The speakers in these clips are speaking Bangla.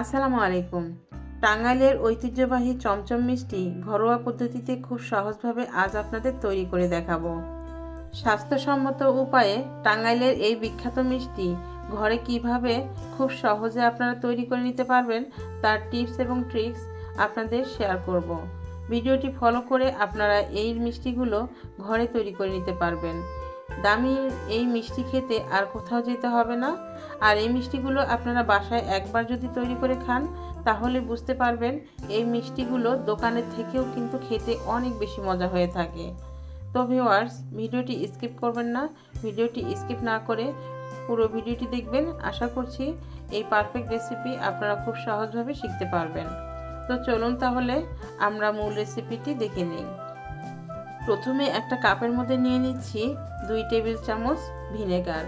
আসসালামু আলাইকুম। টাঙ্গাইলের ঐতিহ্যবাহী চমচম মিষ্টি ঘরোয়া পদ্ধতিতে খুব সহজভাবে আজ আপনাদের তৈরি করে দেখাবো। স্বাস্থ্যসম্মত উপায়ে টাঙ্গাইলের এই বিখ্যাত মিষ্টি ঘরে কীভাবে খুব সহজে আপনারা তৈরি করে নিতে পারবেন তার টিপস এবং ট্রিক্স আপনাদের শেয়ার করব। ভিডিওটি ফলো করে আপনারা এই মিষ্টিগুলো ঘরে তৈরি করে নিতে পারবেন। দামি এই মিষ্টি খেতে আর কোথাও যেতে হবে না। আর এই মিষ্টিগুলো আপনারা বাসায় একবার যদি তৈরি করে খান, তাহলে বুঝতে পারবেন এই মিষ্টিগুলো দোকানের থেকেও কিন্তু খেতে অনেক বেশি মজা হয়ে থাকে। তো ভিওয়ার্স ভিডিওটি স্কিপ করবেন না। ভিডিওটি স্কিপ না করে পুরো ভিডিওটি দেখবেন। আশা করছি এই পারফেক্ট রেসিপি আপনারা খুব সহজভাবে শিখতে পারবেন। তো চলুন তাহলে আমরা মূল রেসিপিটি দেখে নিই। প্রথমে একটা কাপের মধ্যে নিয়ে নিচ্ছি দুই টেবিল চামচ ভিনেগার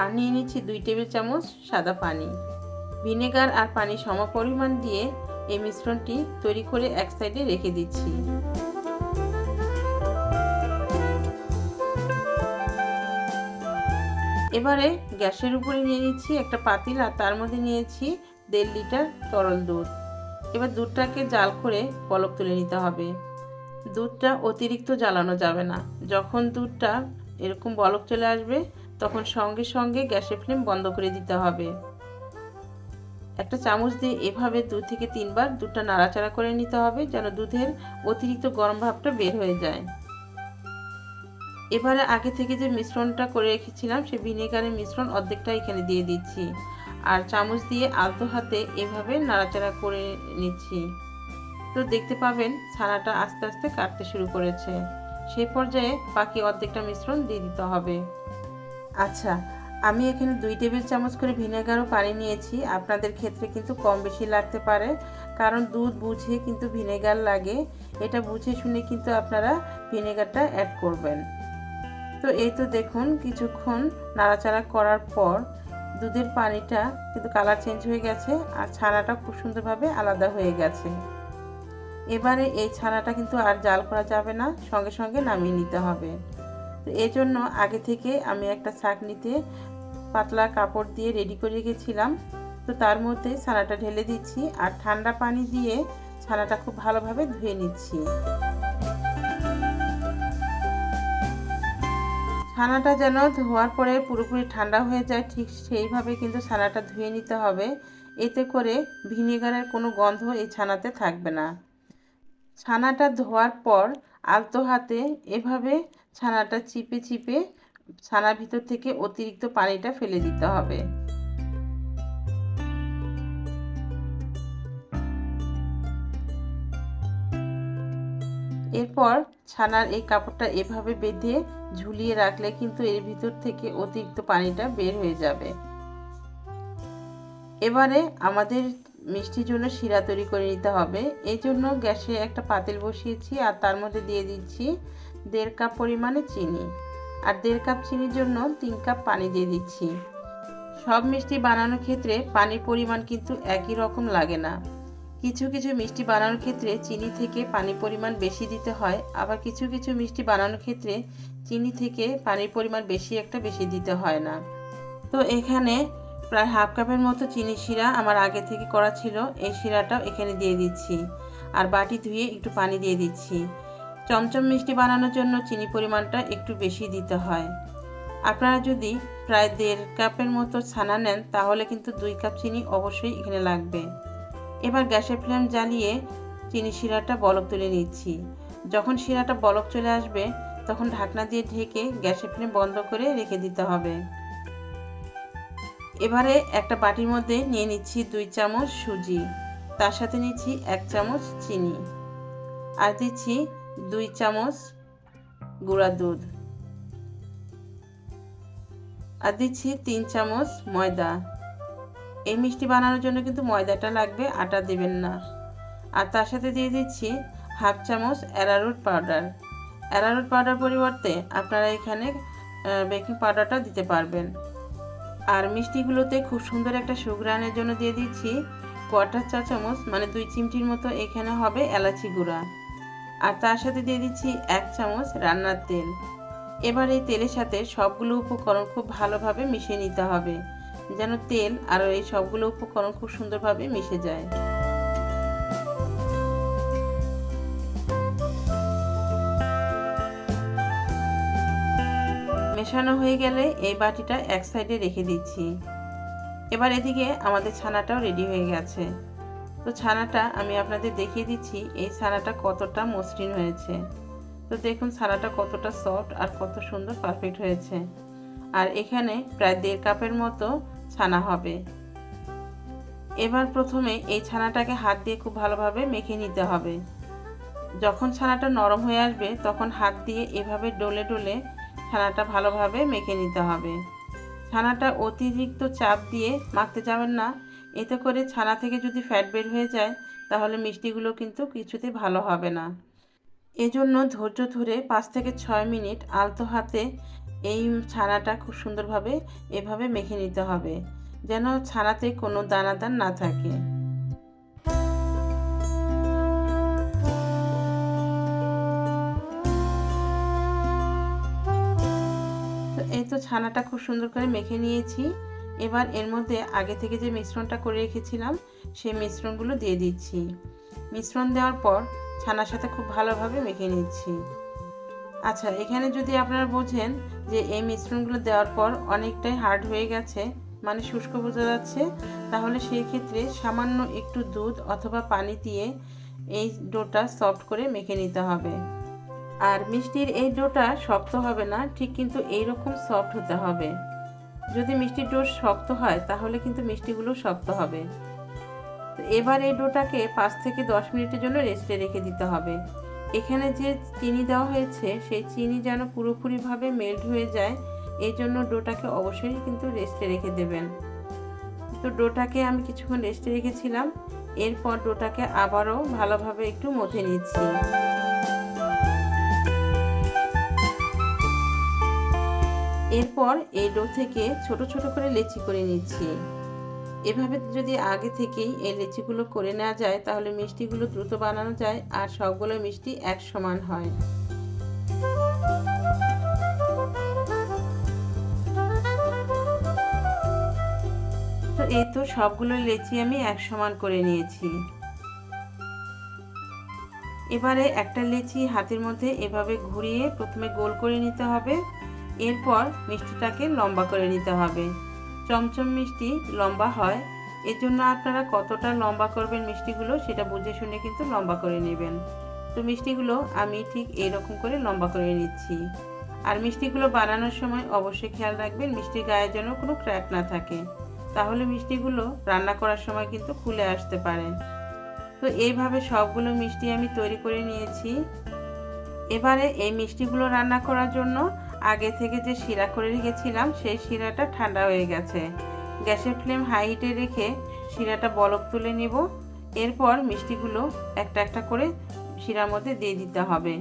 আর নিয়ে নিচ্ছি দুই টেবিল চামচ সাদা পানি। ভিনেগার আর পানি সমপরিমাণ দিয়ে এই মিশ্রণটি তৈরি করে এক সাইডে রেখে দিচ্ছি। এবারে গ্যাসের উপরে নিয়ে নিচ্ছি একটা পাতিল আর তার মধ্যে নিয়েছি দেড় লিটার তরল দুধ। এবার দুধটাকে জাল করে পলক তুলে নিতে হবে। দুধটা অতিরিক্ত জ্বালানো যাবে না। যখন দুধটা এরকম বলক চলে আসবে, তখন সঙ্গে সঙ্গে গ্যাসের ফ্লেম বন্ধ করে দিতে হবে। একটা চামচ দিয়ে এভাবে দু থেকে তিনবার দুধটা নাড়াচাড়া করে নিতে হবে, যেন দুধের অতিরিক্ত গরম ভাবটা বের হয়ে যায়। এবারে আগে থেকে যে মিশ্রণটা করে রেখেছিলাম, সে ভিনেগারের মিশ্রণ অর্ধেকটা এখানে দিয়ে দিচ্ছি। আর চামচ দিয়ে আলতো হাতে এভাবে নাড়াচাড়া করে নিচ্ছি। দেখতে পাবেন ছানাটা আস্তে আস্তে কাটতে শুরু করেছে। সেই পর্যায়ে বাকি অর্ধেকটা মিশ্রণ দিয়ে দিতে হবে। আচ্ছা আমি এখানে দুই টেবিল চামচ করে ভিনেগার ও পানি নিয়েছি। আপনাদের ক্ষেত্রে কিন্তু কম বেশি লাগতে পারে, কারণ দুধ বুঝে কিন্তু ভিনেগার লাগে। এটা বুঝে শুনে কিন্তু আপনারা ভিনেগারটা অ্যাড করবেন। তো এই তো দেখুন, কিছুক্ষণ নাড়াচাড়া করার পর দুধের পানিটা কিন্তু কালার চেঞ্জ হয়ে গেছে আর ছানাটা খুব সুন্দরভাবে আলাদা হয়ে গেছে। এবারে এই ছানাটা কিন্তু আর জাল করা যাবে না, সঙ্গে সঙ্গে নামিয়ে নিতে হবে। তো জন্য আগে থেকে আমি একটা নিতে পাতলা কাপড় দিয়ে রেডি করে রেখেছিলাম। তো তার মধ্যে ছানাটা ঢেলে দিচ্ছি আর ঠান্ডা পানি দিয়ে ছানাটা খুব ভালোভাবে ধুয়ে নিচ্ছি। ছানাটা যেন ধোয়ার পরে পুরোপুরি ঠান্ডা হয়ে যায়, ঠিক সেইভাবে কিন্তু ছানাটা ধুয়ে নিতে হবে। এতে করে ভিনেগারের কোনো গন্ধ এই ছানাতে থাকবে না। ছানাটা ধোয়ার পর আলতো হাতে এভাবে ছানাটা চিপে চিপে ছানার ভিতর থেকে অতিরিক্ত পানিটা ফেলে দিতে হবে। এরপর ছানার এই কাপড়টা এভাবে বেঁধে ঝুলিয়ে রাখলে কিন্তু এর ভিতর থেকে অতিরিক্ত পানিটা বের হয়ে যাবে। এবারে আমাদের মিষ্টির জন্য শিরা তৈরি করে নিতে হবে। এই জন্য গ্যাসে একটা পাতিল বসিয়েছি আর তার মধ্যে দিয়ে দিচ্ছি দেড় কাপ পরিমাণে চিনি আর দেড় কাপ চিনির জন্য তিন কাপ পানি দিয়ে দিচ্ছি। সব মিষ্টি বানানোর ক্ষেত্রে পানির পরিমাণ কিন্তু একই রকম লাগে না। কিছু কিছু মিষ্টি বানানোর ক্ষেত্রে চিনি থেকে পানির পরিমাণ বেশি দিতে হয়, আবার কিছু কিছু মিষ্টি বানানোর ক্ষেত্রে চিনি থেকে পানির পরিমাণ বেশি একটা বেশি দিতে হয় না। তো এখানে প্রায় হাফ কাপের মতো চিনি শিরা আমার আগে থেকে করা ছিল, এই শিরাটাও এখানে দিয়ে দিচ্ছি। আর বাটি ধুয়ে একটু পানি দিয়ে দিচ্ছি। চমচম মিষ্টি বানানোর জন্য চিনি পরিমাণটা একটু বেশি দিতে হয়। আপনারা যদি প্রায় দেড় কাপের মতো ছানা নেন, তাহলে কিন্তু দুই কাপ চিনি অবশ্যই এখানে লাগবে। এবার গ্যাসের ফ্লেম জ্বালিয়ে চিনি শিরাটা বলক তুলে নিচ্ছি। যখন শিরাটা বলক চলে আসবে, তখন ঢাকনা দিয়ে ঢেকে গ্যাসের ফ্লেম বন্ধ করে রেখে দিতে হবে। এবারে একটা বাটির মধ্যে নিয়ে নিচ্ছি দুই চামচ সুজি। তার সাথে নিচ্ছি এক চামচ চিনি। আর দিচ্ছি দুই চামচ গুঁড়া দুধ। আর দিচ্ছি তিন চামচ ময়দা। এই মিষ্টি বানানোর জন্য কিন্তু ময়দাটা লাগবে, আটা দেবেন না। আর তার সাথে দিয়ে দিচ্ছি হাফ চামচ অ্যারারুট পাউডার। অ্যারারুট পাউডার পরিবর্তে আপনারা এখানে বেকিং পাউডারটা দিতে পারবেন। আর মিষ্টিগুলোতে খুব সুন্দর একটা সুগ্রানের জন্য দিয়ে দিচ্ছি কোয়াটার চা চামচ মানে দুই চিমটির মতো এখানে হবে এলাচি গুঁড়া। আর তার সাথে দিয়ে দিচ্ছি এক চামচ রান্নার তেল। এবার এই তেলের সাথে সবগুলো উপকরণ খুব ভালোভাবে মিশিয়ে নিতে হবে, যেন তেল আর এই সবগুলো উপকরণ খুব সুন্দরভাবে মিশে যায়। মেশানো হয়ে গেলে এই বাটিটা এক সাইডে রেখে দিচ্ছি। এবার এদিকে আমাদের ছানাটাও রেডি হয়ে গেছে। তো ছানাটা আমি আপনাদের দেখিয়ে দিচ্ছি, এই ছানাটা কতটা মসৃণ হয়েছে। তো দেখুন ছানাটা কতটা সফট আর কত সুন্দর পারফেক্ট হয়েছে। আর এখানে প্রায় দেড় কাপের মতো ছানা হবে। এবার প্রথমে এই ছানাটাকে হাত দিয়ে খুব ভালোভাবে মেখে নিতে হবে। যখন ছানাটা নরম হয়ে আসবে, তখন হাত দিয়ে এভাবে ডলে ডলে ছানাটা ভালোভাবে মেখে নিতে হবে। ছানাটা অতিরিক্ত চাপ দিয়ে মাখতে যাবেন না। এতে করে ছানা থেকে যদি ফ্যাট বের হয়ে যায়, তাহলে মিষ্টিগুলো কিন্তু কিছুতে ভালো হবে না। এজন্য ধৈর্য ধরে পাঁচ থেকে ছয় মিনিট আলতো হাতে এই ছানাটা খুব সুন্দরভাবে এভাবে মেখে নিতে হবে, যেন ছানাতে কোনো দানাদার না থাকে। ছানাটা খুব সুন্দর করে মেখে নিয়েছি। এবার এর মধ্যে আগে থেকে যে মিশ্রণটা করে রেখেছিলাম, সেই মিশ্রণগুলো দিয়ে দিচ্ছি। মিশ্রণ দেওয়ার পর ছানার সাথে খুব ভালোভাবে মেখে নিচ্ছি। আচ্ছা এখানে যদি আপনারা বোঝেন যে এই মিশ্রণগুলো দেওয়ার পর অনেকটাই হার্ড হয়ে গেছে মানে শুষ্ক বোঝা যাচ্ছে, তাহলে সেই ক্ষেত্রে সামান্য একটু দুধ অথবা পানি দিয়ে এই ডোটা সফট করে মেখে নিতে হবে। আর মিষ্টির এই ডোটা শক্ত হবে না, ঠিক কিন্তু এই রকম সফট হতে হবে। যদি মিষ্টির ডো শক্ত হয়, তাহলে কিন্তু মিষ্টিগুলো শক্ত হবে। তো এবার এই ডোটাকে পাঁচ থেকে দশ মিনিটের জন্য রেস্টে রেখে দিতে হবে। এখানে যে চিনি দেওয়া হয়েছে, সেই চিনি যেন পুরোপুরিভাবে মেল্ট হয়ে যায়, এই জন্য ডোটাকে অবশ্যই কিন্তু রেস্টে রেখে দেবেন। তো ডোটাকে আমি কিছুক্ষণ রেস্টে রেখেছিলাম, এরপর ডোটাকে আবারও ভালোভাবে একটু মথে নিচ্ছি। এরপর এই ডো থেকে ছোট ছোট করে লেচি করে নিচ্ছি। এভাবে যদি আগে থেকেই এই লেচিগুলো করে নেওয়া যায়, তাহলে মিষ্টিগুলো দ্রুত বানানো যায় আর সবগুলো মিষ্টি এক সমান হয়। তো এই তো সবগুলো লেচি আমি এক সমান করে নিয়েছি। এবারে একটা লেচি হাতের মধ্যে এভাবে ঘুরিয়ে প্রথমে গোল করে নিতে হবে। এরপর মিষ্টিটাকে লম্বা করে নিতে হবে। চমচম মিষ্টি লম্বা হয়। এর জন্য আপনারা কতটা লম্বা করবেন মিষ্টিগুলো সেটা বুঝে শুনে কিন্তু লম্বা করে নেবেন। তো মিষ্টিগুলো আমি ঠিক এইরকম করে লম্বা করে নিচ্ছি। আর মিষ্টিগুলো বানানোর সময় অবশ্যই খেয়াল রাখবেন মিষ্টির গায়ে যেন কোনো ক্র্যাক না থাকে। তাহলে মিষ্টিগুলো রান্না করার সময় কিন্তু খুলে আসতে পারে। তো এইভাবে সবগুলো মিষ্টি আমি তৈরি করে নিয়েছি। এবারে এই মিষ্টিগুলো রান্না করার জন্য আগে থেকে যে শিরা করে রেখেছিলাম, সেই শিরাটা ঠান্ডা হয়ে গেছে। গ্যাসের ফ্লেম হাই হিটে রেখে শিরাটা বলক তুলে নিব। এরপর মিষ্টিগুলো একটা একটা করে শিরার মধ্যে দিয়ে দিতে হবে।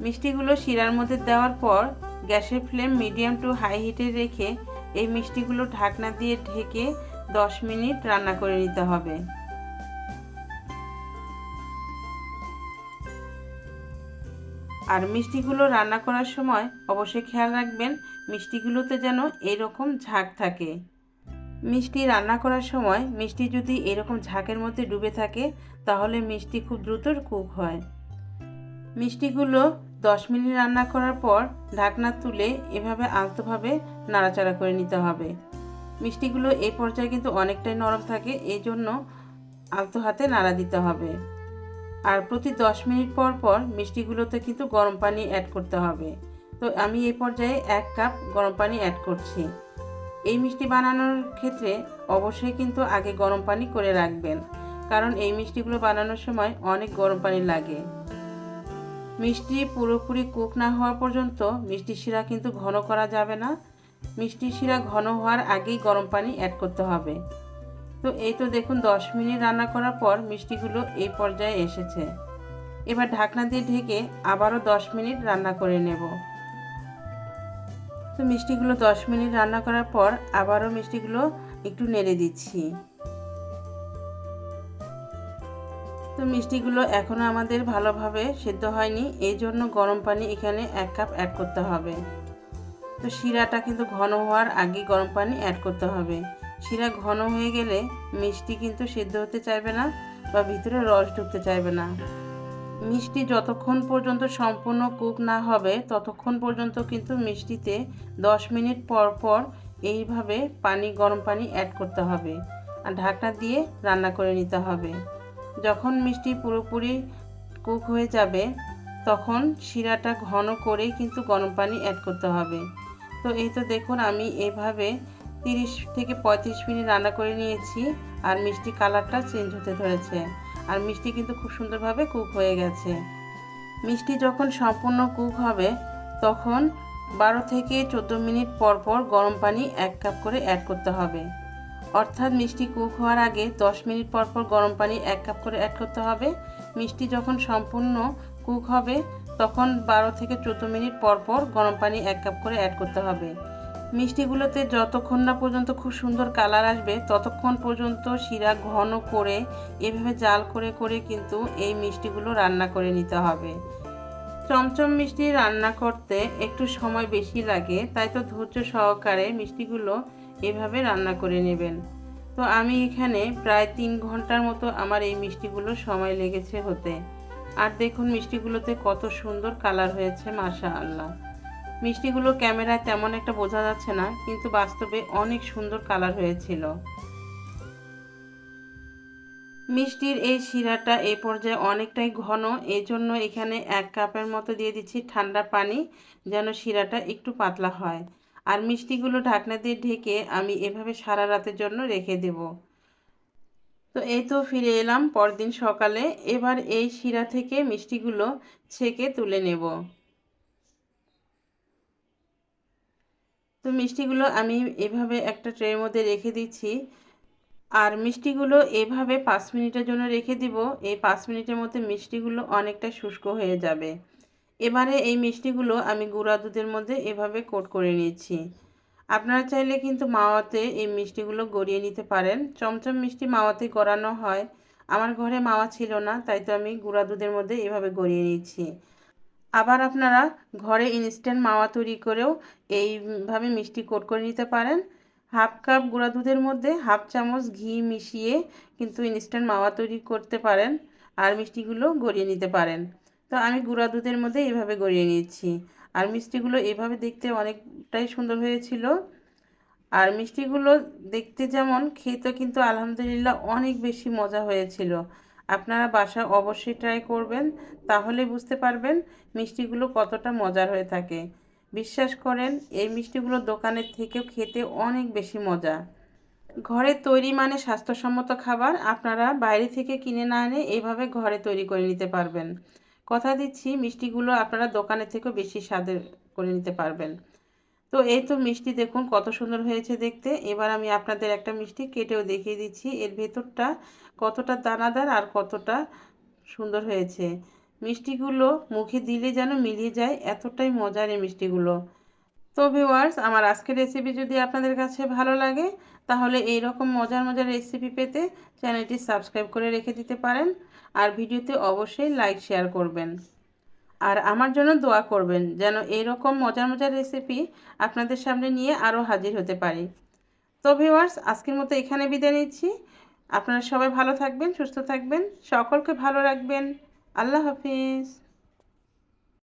মিষ্টিগুলো শিরার মধ্যে দেওয়ার পর গ্যাসের ফ্লেম মিডিয়াম টু হাই হিটে রেখে এই মিষ্টিগুলো ঢাকনা দিয়ে ঢেকে দশ মিনিট রান্না করে নিতে হবে। আর মিষ্টিগুলো রান্না করার সময় অবশ্যই খেয়াল রাখবেন, মিষ্টিগুলোতে যেন এরকম ঝাঁক থাকে। মিষ্টি রান্না করার সময় মিষ্টি যদি এরকম ঝাঁকের মধ্যে ডুবে থাকে, তাহলে মিষ্টি খুব দ্রুত কুক হয়। মিষ্টিগুলো দশ মিনিট রান্না করার পর ঢাকনা তুলে এভাবে আলতোভাবে নাড়াচাড়া করে নিতে হবে। মিষ্টিগুলো এই পর্যায়ে কিন্তু অনেকটাই নরম থাকে এই জন্য আলতো হাতে নাড়া দিতে হবে। আর প্রতি দশ মিনিট পর পর মিষ্টিগুলোতে কিন্তু গরম পানি অ্যাড করতে হবে। তো আমি এই পর্যায়ে এক কাপ গরম পানি অ্যাড করছি। এই মিষ্টি বানানোর ক্ষেত্রে অবশ্যই কিন্তু আগে গরম পানি করে রাখবেন, কারণ এই মিষ্টিগুলো বানানোর সময় অনেক গরম পানি লাগে। মিষ্টি পুরোপুরি কুক না হওয়া পর্যন্ত মিষ্টি শিরা কিন্তু ঘন করা যাবে না। মিষ্টি শিরা ঘন হওয়ার আগেই গরম পানি অ্যাড করতে হবে। তো এই তো দেখুন, দশ মিনিট রান্না করার পর মিষ্টিগুলো এই পর্যায়ে এসেছে। এবার ঢাকনা দিয়ে ঢেকে আবারও দশ মিনিট রান্না করে নেব। তো মিষ্টিগুলো দশ মিনিট রান্না করার পর আবারও মিষ্টিগুলো একটু নেড়ে দিচ্ছি। তো মিষ্টিগুলো এখনও আমাদের ভালোভাবে সেদ্ধ হয়নি, এই জন্য গরম পানি এখানে এক কাপ অ্যাড করতে হবে। তো শিরাটা কিন্তু ঘন হওয়ার আগে গরম পানি অ্যাড করতে হবে। শিরা ঘন হয়ে গেলে মিষ্টি কিন্তু সিদ্ধ হতে চাইবে না বা ভিতরে রস ঢুকতে চাইবে না। মিষ্টি যতক্ষণ পর্যন্ত সম্পূর্ণ কুক না হবে, ততক্ষণ পর্যন্ত কিন্তু মিষ্টিতে দশ মিনিট পর পর এইভাবে পানি, গরম পানি অ্যাড করতে হবে আর ঢাকনা দিয়ে রান্না করে নিতে হবে। যখন মিষ্টি পুরোপুরি কুক হয়ে যাবে, তখন শিরাটা ঘন করেই কিন্তু গরম পানি অ্যাড করতে হবে। তো এই তো দেখুন আমি এভাবে তিরিশ থেকে পঁয়ত্রিশ মিনিট রান্না করে নিয়েছি আর মিষ্টি কালারটা চেঞ্জ হতে ধরেছে। আর মিষ্টি কিন্তু খুব সুন্দরভাবে কুক হয়ে গেছে। মিষ্টি যখন সম্পূর্ণ কুক হবে, তখন বারো থেকে চোদ্দ মিনিট পর পর গরম পানি এক কাপ করে অ্যাড করতে হবে। অর্থাৎ মিষ্টি কুক হওয়ার আগে দশ মিনিট পর পর গরম পানি এক কাপ করে অ্যাড করতে হবে। মিষ্টি যখন সম্পূর্ণ কুক হবে, তখন বারো থেকে চোদ্দ মিনিট পর পর গরম পানি এক কাপ করে অ্যাড করতে হবে। মিষ্টিগুলোতে যতক্ষণ না পর্যন্ত খুব সুন্দর কালার আসবে, ততক্ষণ পর্যন্ত শিরা ঘন করে, এভাবে জাল করে করে কিন্তু এই মিষ্টিগুলো রান্না করে নিতে হবে। চমচম মিষ্টি রান্না করতে একটু সময় বেশি লাগে, তাই তো ধৈর্য সহকারে মিষ্টিগুলো এভাবে রান্না করে নেবেন। তো আমি এখানে প্রায় তিন ঘণ্টার মতো আমার এই মিষ্টিগুলো সময় লেগেছে হতে। আর দেখুন মিষ্টিগুলোতে কত সুন্দর কালার হয়েছে মাশা আল্লাহ মিষ্টিগুলো ক্যামেরায় তেমন একটা বোঝা যাচ্ছে না, কিন্তু বাস্তবে অনেক সুন্দর কালার হয়েছিল। মিষ্টির এই শিরাটা এই পর্যায়ে অনেকটাই ঘন এই জন্য এখানে এক কাপের মতো দিয়ে দিচ্ছি ঠান্ডা পানি, যেন শিরাটা একটু পাতলা হয়। আর মিষ্টিগুলো ঢাকনা দিয়ে ঢেকে আমি এভাবে সারা রাতের জন্য রেখে দেব। তো এই তো ফিরে এলাম পরদিন সকালে, এবার এই শিরা থেকে মিষ্টিগুলো ছেঁকে তুলে নেব। তো মিষ্টিগুলো আমি এভাবে একটা ট্রের মধ্যে রেখে দিচ্ছি। আর মিষ্টিগুলো এভাবে পাঁচ মিনিটের জন্য রেখে দিব। এই পাঁচ মিনিটের মধ্যে মিষ্টিগুলো অনেকটা শুষ্ক হয়ে যাবে। এবারে এই মিষ্টিগুলো আমি গুঁড়া দুধের মধ্যে এভাবে কোট করে নিয়েছি আপনারা চাইলে কিন্তু মাওয়াতে এই মিষ্টিগুলো গড়িয়ে নিতে পারেন। চমচম মিষ্টি মাওয়াতে গড়ানো হয়। আমার ঘরে মাওয়া ছিল না, তাই তো আমি গুঁড়া দুধের মধ্যে এভাবে গড়িয়ে নিয়েছি আবার আপনারা ঘরে ইনস্ট্যান্ট মাওয়া তৈরি করেও এইভাবে মিষ্টি কোট করে নিতে পারেন। হাফ কাপ গুঁড়া দুধের মধ্যে হাফ চামচ ঘি মিশিয়ে কিন্তু ইনস্ট্যান্ট মাওয়া তৈরি করতে পারেন আর মিষ্টিগুলো গড়িয়ে নিতে পারেন। তো আমি গুঁড়া দুধের মধ্যে এইভাবে গড়িয়ে নিয়েছি। আর মিষ্টিগুলো এভাবে দেখতে অনেকটাই সুন্দর হয়েছিল। আর মিষ্টিগুলো দেখতে যেমন খেতে কিন্তু আলহামদুলিল্লাহ অনেক বেশি মজা হয়েছিল। আপনারা বাসা অবশ্যই ট্রাই করবেন, তাহলে বুঝতে পারবেন মিষ্টিগুলো কতটা মজার হয়ে থাকে। বিশ্বাস করেন, এই মিষ্টিগুলো দোকানের থেকেও খেতে অনেক বেশি মজা। ঘরে তৈরি মানে স্বাস্থ্যসম্মত খাবার, আপনারা বাইরে থেকে কিনে না এনে এইভাবে ঘরে তৈরি করে নিতে পারবেন। কথা দিচ্ছি, মিষ্টিগুলো আপনারা দোকানের থেকেও বেশি স্বাদের করে নিতে পারবেন। তো এই তো মিষ্টি দেখুন, কত সুন্দর হয়েছে দেখতে। এবার আমি আপনাদের একটা মিষ্টি কেটেও দেখিয়ে দিচ্ছি। এর ভেতরটা কতটা দানাদার আর কতটা সুন্দর হয়েছে। মিষ্টিগুলো মুখে দিলে যেন মিলিয়ে যায়, এতটাই মজার এই মিষ্টিগুলো। তো ভিওয়ার্স আমার আজকের রেসিপি যদি আপনাদের কাছে ভালো লাগে, তাহলে এই রকম মজার মজার রেসিপি পেতে চ্যানেলটি সাবস্ক্রাইব করে রেখে দিতে পারেন। আর ভিডিওতে অবশ্যই লাইক শেয়ার করবেন। আর আমার জন্য দোয়া করবেন যেন এইরকম মজার মজার রেসিপি আপনাদের সামনে নিয়ে আরও হাজির হতে পারি। তো ভিওয়ার্স আজকের মতো এখানে বিদায় নিচ্ছি। আপনারা সবাই ভালো থাকবেন, সুস্থ থাকবেন, সকলকে ভালো রাখবেন। আল্লাহ হাফিজ।